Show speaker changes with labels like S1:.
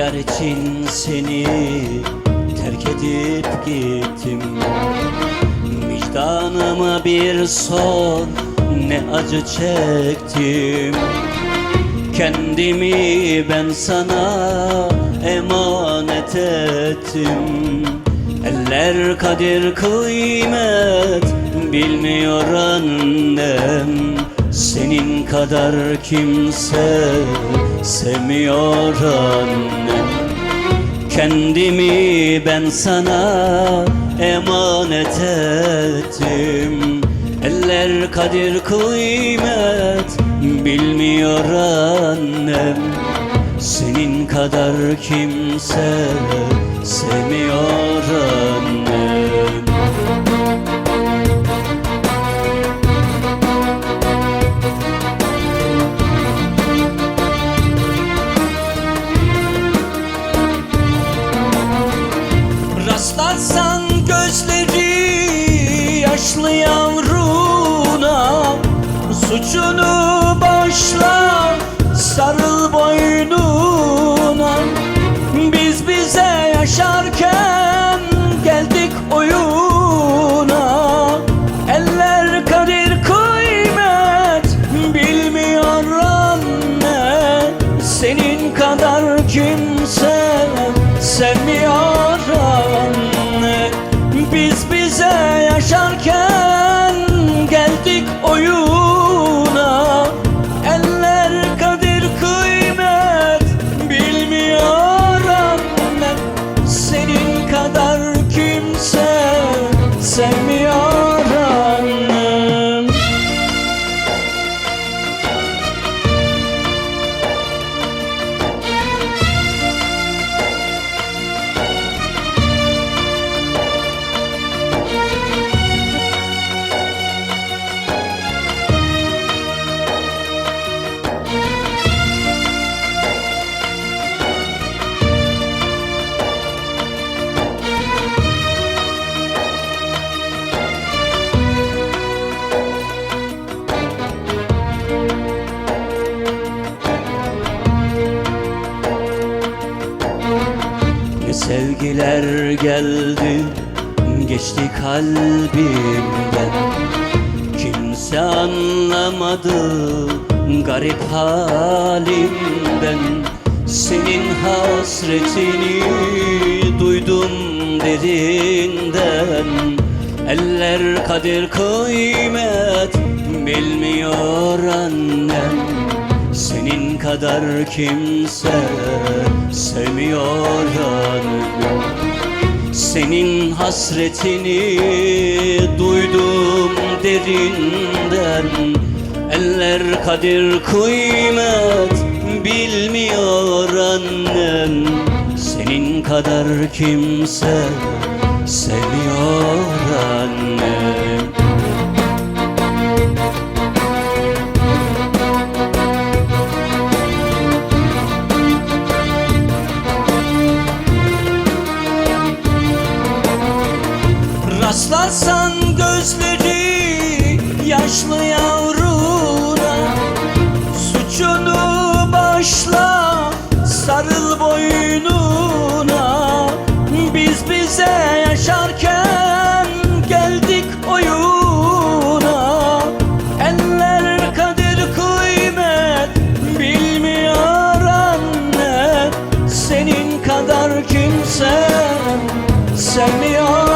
S1: Yar için seni terk edip gittim. Vicdanıma bir sor ne acı çektim. Kendimi ben sana emanet ettim. Eller kadir kıymet bilmiyor annem. Senin kadar kimse sevmiyor annem. Kendimi ben sana emanet ettim. Eller kadir kıymet bilmiyor annem. Senin kadar kimse sevmiyor annem Başla sarıl boynuna Biz bize yaşarken sevgiler geldi geçti kalbimden. Kimse anlamadı garip halimden Senin hasretini duydum derinden Eller kadir kıymet kadar kimse sevmiyor annem Senin hasretini duydum derinden Eller kadir kıymet bilmiyor annem Senin kadar kimse sevmiyor annem Rastlarsan gözleri yaşlı yavruna. Suçunu başla sarıl boynuna. Biz bize yaşarken geldik oyuna. Eller kadir kıymet bilmiyor anne. Senin kadar kimse sevmiyor